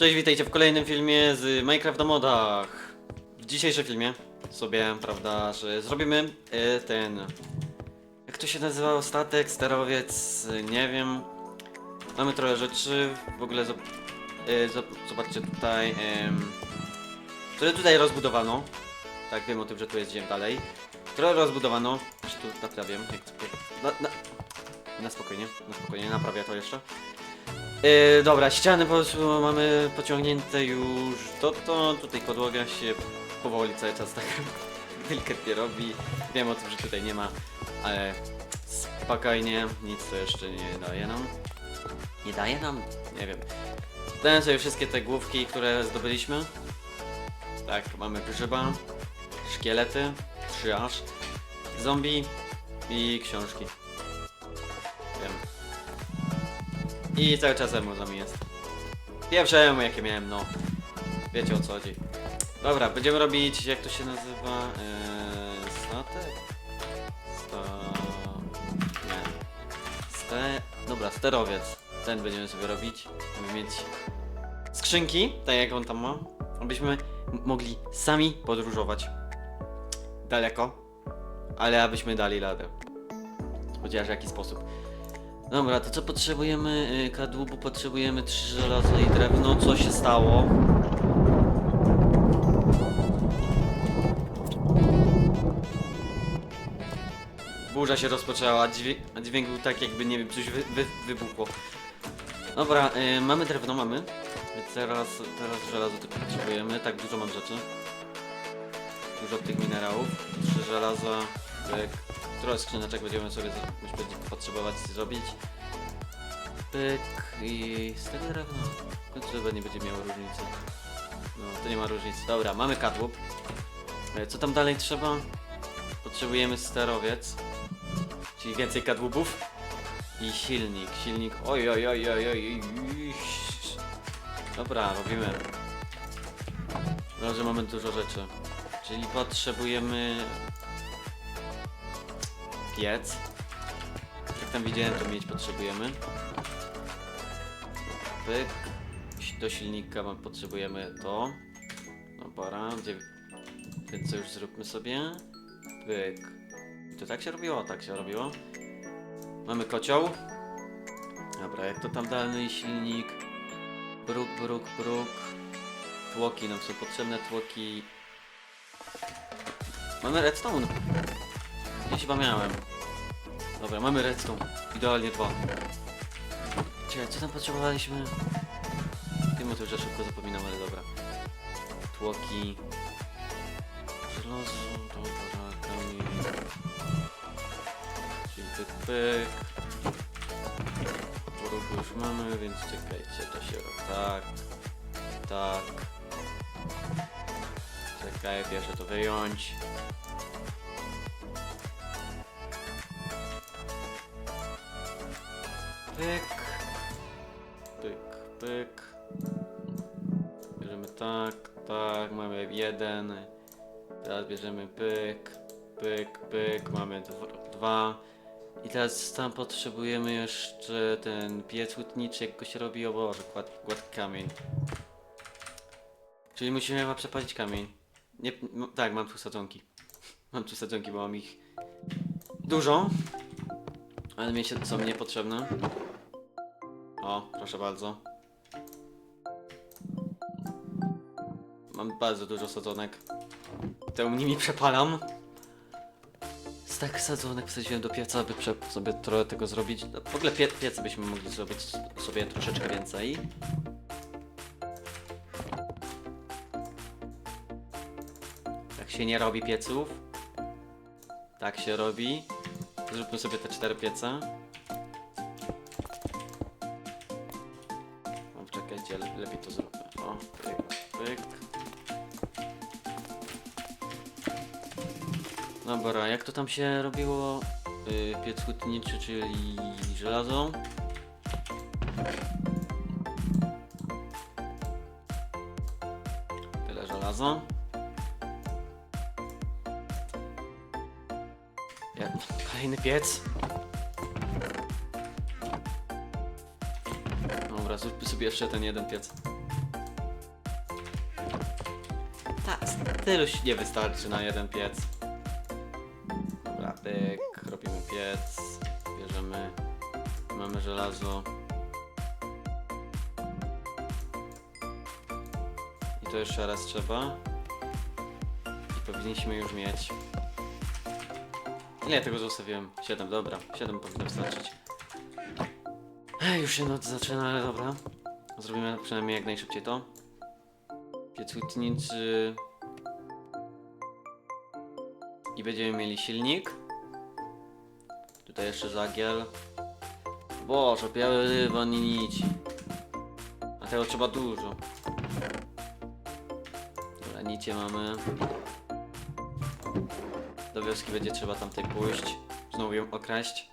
Cześć, witajcie w kolejnym filmie z Minecraft na modach. W dzisiejszym filmie sobie, prawda, że zrobimy e, ten... Jak to się nazywał? Statek, sterowiec, e, nie wiem. Mamy trochę rzeczy, w ogóle zob e, zob- zobaczcie tutaj, em, które tutaj rozbudowano. Tak, wiem o tym, że tu jest ziem dalej. Trochę rozbudowano, już tu naprawię, jak to... Na, na, na spokojnie, na spokojnie, naprawię to jeszcze. Yy, dobra, ściany po prostu mamy pociągnięte już to, to tutaj podłoga się powoli cały czas tak delikatnie robi. Wiem o tym, że tutaj nie ma, ale spokojnie, nic to jeszcze nie daje nam. Nie daje nam? Nie wiem. Dałem sobie wszystkie te główki, które zdobyliśmy. Tak, mamy grzyba, szkielety, trzy aż, zombie i książki. I cały czas emu z nami jest. Pierwsze emu jakie miałem, no. Wiecie o co chodzi. Dobra, będziemy robić, jak to się nazywa? Eee, statek? Sta... Nie. Ste... Dobra, sterowiec. Ten będziemy sobie robić. Będziemy mieć skrzynki, tak jak on tam ma. Abyśmy mogli sami podróżować. Daleko. Ale abyśmy dali radę. Chociaż w jaki sposób. Dobra, to co potrzebujemy? Y, Kadłubu potrzebujemy trzy żelazo i drewno. Co się stało? Burza się rozpoczęła, a dźwięk, był tak jakby, nie wiem, coś wy, wy, wybuchło. Dobra, y, mamy drewno, mamy. Więc teraz, teraz żelazo tylko potrzebujemy. Tak, dużo mam rzeczy. Dużo tych minerałów. Trzy żelaza, pyk. Trochę skrzyneczek będziemy sobie będzie potrzebować zrobić. Pyk i z tego drewna. No chyba nie będzie miało różnicy. No, to nie ma różnicy. Dobra, mamy kadłub. E, Co tam dalej trzeba? Potrzebujemy sterowiec. Czyli więcej kadłubów. I silnik. Silnik. Oj, oj, oj, oj. oj. Dobra, robimy. No, że mamy dużo rzeczy. Czyli potrzebujemy piec. Jak tam widziałem, to mieć potrzebujemy. Pyk. Do silnika potrzebujemy to. Dobra, gdzie... Więc co już zróbmy sobie. Pyk. To tak się robiło? Tak się robiło. Mamy kocioł. Dobra, jak to tam dalej silnik. Bruk, bruk, bruk. Tłoki nam są potrzebne, tłoki. Mamy redstone. Gdzieś chyba miałem. Dobra, mamy redstone. Idealnie dwa. Czekaj, co tam potrzebowaliśmy? Wiem o tym, że szybko zapominam, ale dobra. Tłoki. Żelazo, dobra, kamień. Czyli pyk, pyk. Już mamy, więc czekajcie, to się robi tak. Tak. Czekaj, pierwsze to wyjąć. Pyk. Pyk, pyk. Bierzemy tak, tak, mamy jeden. Teraz bierzemy pyk, pyk, pyk, mamy dw- dwa. I teraz tam potrzebujemy jeszcze ten piec hutniczy, jak go się robi, o Boże, gładki, kamień. Czyli musimy chyba przepalić kamień. Nie, m- tak, mam tu sadzonki. Mam tu sadzonki, bo mam ich dużo. Ale mi się są niepotrzebne. O, proszę bardzo. Mam bardzo dużo sadzonek. Te nimi przepalam. Stak sadzonek wsadziłem do pieca, prze- sobie trochę tego zrobić. No, W ogóle pie byśmy mogli zrobić sobie troszeczkę więcej. Tak się nie robi pieców. Tak się robi. Zróbmy sobie te cztery piece. Le lepiej to zróbmy. O, pyk, pyk. Dobra, jak to tam się robiło? Yy, piec hutniczy, czyli żelazo. Tyle żelazo. Ja, kolejny piec. Dobra, zróbmy sobie jeszcze ten jeden piec. Tak, tyluś nie wystarczy na jeden piec. Dobra, pyk, robimy piec, bierzemy, mamy żelazo. I to jeszcze raz trzeba. I powinniśmy już mieć. Nie, tego zostawiłem? 7, dobra, 7 powinno wystarczyć. Ej, już się noc zaczyna, ale dobra. Zrobimy przynajmniej jak najszybciej to. Piec hutniczy. I będziemy mieli silnik. Tutaj jeszcze zagiel. Boże, białe ryba, nie nici. A tego trzeba dużo. Dobra, nicie mamy. Do wioski będzie trzeba tamtej pójść. Znowu ją okraść.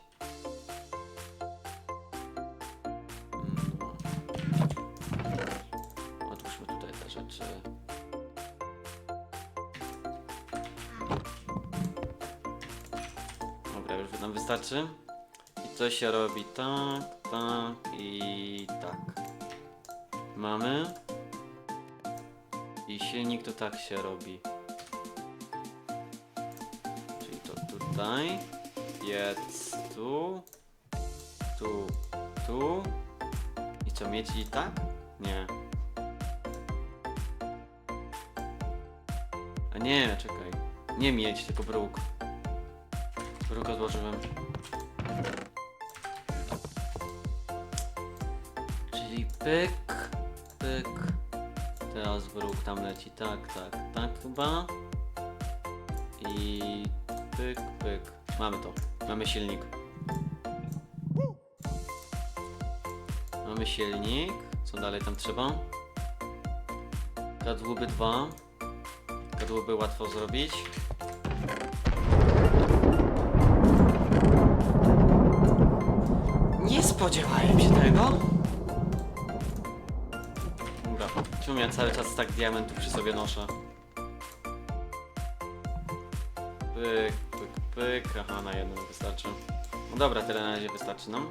Wystarczy. I to się robi tak, tak i tak. Mamy. I silnik to tak się robi. Czyli to tutaj. Piec tu. Tu. Tu. I co, mieć i tak? Nie. A nie, czekaj. Nie mieć, tylko bruk. Bruk odłożyłem. Czyli pyk, pyk. Teraz bruk tam leci, tak, tak, tak chyba. I pyk, pyk. Mamy to. Mamy silnik. Mamy silnik. Co dalej tam trzeba? Kadłuby 2. Kadłuby łatwo zrobić. Spodziewałem się tego. Dobra, czemu ja cały czas tak diamentów przy sobie noszę? Pyk, pyk, pyk. Aha, na jednym wystarczy. No dobra, tyle na razie wystarczy nam.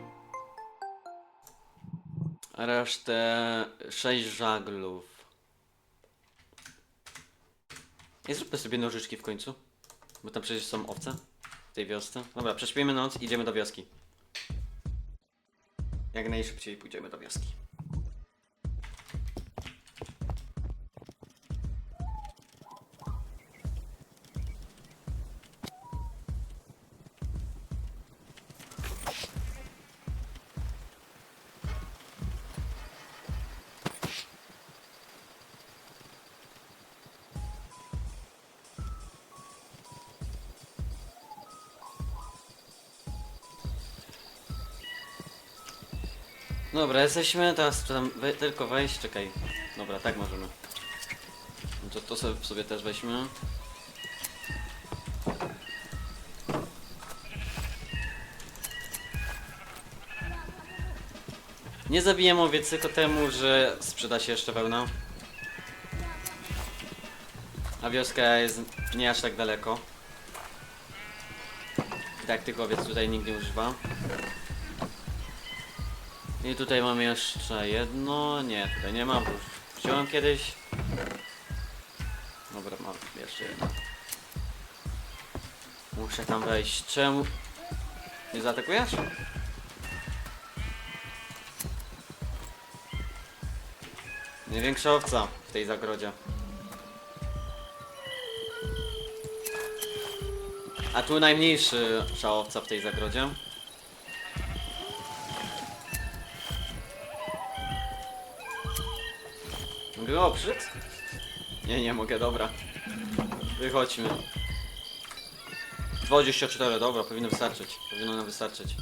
A resztę 6 żaglów. Nie zróbmy sobie nożyczki w końcu. Bo tam przecież są owce w tej wiosce. Dobra, prześpimy noc, idziemy do wioski. Jak najszybciej pójdziemy do wioski. Dobra, jesteśmy, teraz tam we, tylko wejść, czekaj. Dobra, tak możemy. No to, to sobie, sobie też weźmy. Nie zabijemy owiec tylko temu, że sprzeda się jeszcze wełna. A wioska jest nie aż tak daleko. I tak tych owiec tutaj nikt nie używa. I tutaj mam jeszcze jedno. Nie, tutaj nie mam, wziąłem kiedyś. Dobra, mam jeszcze jedno. Muszę tam wejść. Czemu? Nie zaatakujesz? Największa owca w tej zagrodzie. A tu najmniejszy szałowca w tej zagrodzie. Mogę oprzeć? Nie, nie mogę, dobra. Wychodźmy. 24, dobra, powinno wystarczyć. Powinno nam wystarczyć.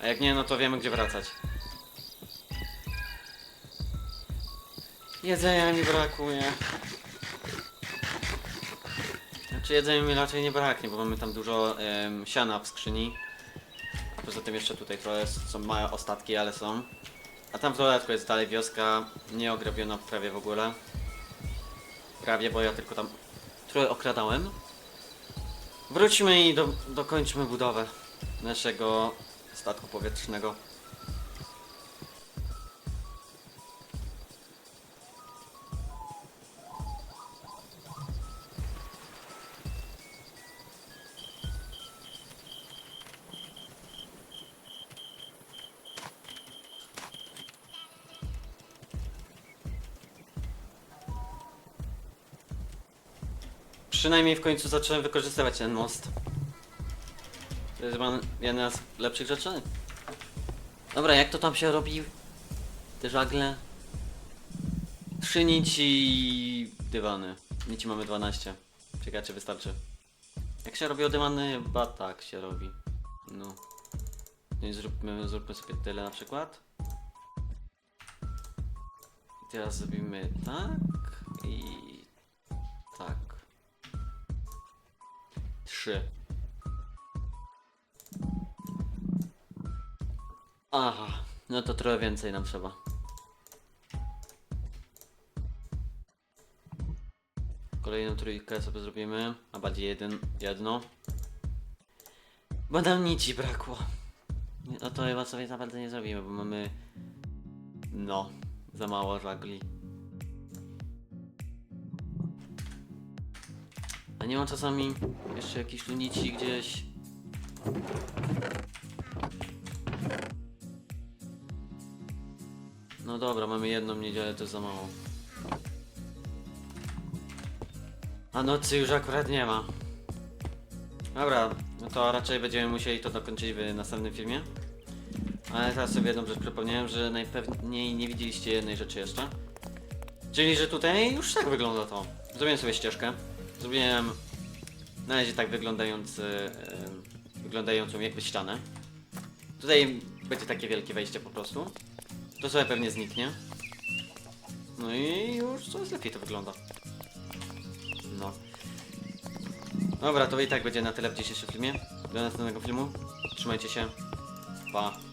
A jak nie, no to wiemy gdzie wracać. Jedzenia mi brakuje. Znaczy jedzenia mi raczej nie braknie, bo mamy tam dużo em, siana w skrzyni. A poza tym jeszcze tutaj trochę są małe ostatki, ale są. A tam w dodatku jest dalej wioska, nie ograbiona prawie w ogóle. Prawie, bo ja tylko tam trochę okradałem. Wróćmy i do, dokończmy budowę naszego statku powietrznego. Przynajmniej w końcu zacząłem wykorzystywać ten most. To jest chyba jedna z lepszych rzeczy. Dobra, jak to tam się robi? Te żagle? Trzy nici dywany. Nici mamy 12. Ciekawe czy wystarczy. Jak się robi dywany? Chyba tak się robi. No. No zróbmy, zróbmy sobie tyle na przykład. I teraz zrobimy tak i tak. Trzy. Aha, no to trochę więcej nam trzeba. Kolejną trójkę sobie zrobimy, a bardziej jeden, jedno. Bo nam nici brakło. No to chyba sobie naprawdę nie zrobimy, bo mamy... No, za mało żagli. Nie ma czasami jeszcze jakichś tu nici gdzieś? No dobra, mamy jedną niedzielę, to za mało. A nocy już akurat nie ma. Dobra, no to raczej będziemy musieli to dokończyć w następnym filmie. Ale teraz sobie jedną rzecz przypomniałem, że najpewniej nie widzieliście jednej rzeczy jeszcze. Czyli, że tutaj już tak wygląda to. Zrobiłem sobie ścieżkę. Zrobiłem na razie tak wyglądający, wyglądającą jakby ścianę. Tutaj będzie takie wielkie wejście po prostu. To sobie pewnie zniknie. No i już coraz lepiej to wygląda. No. Dobra, to i tak będzie na tyle w dzisiejszym filmie. Do następnego filmu. Trzymajcie się. Pa.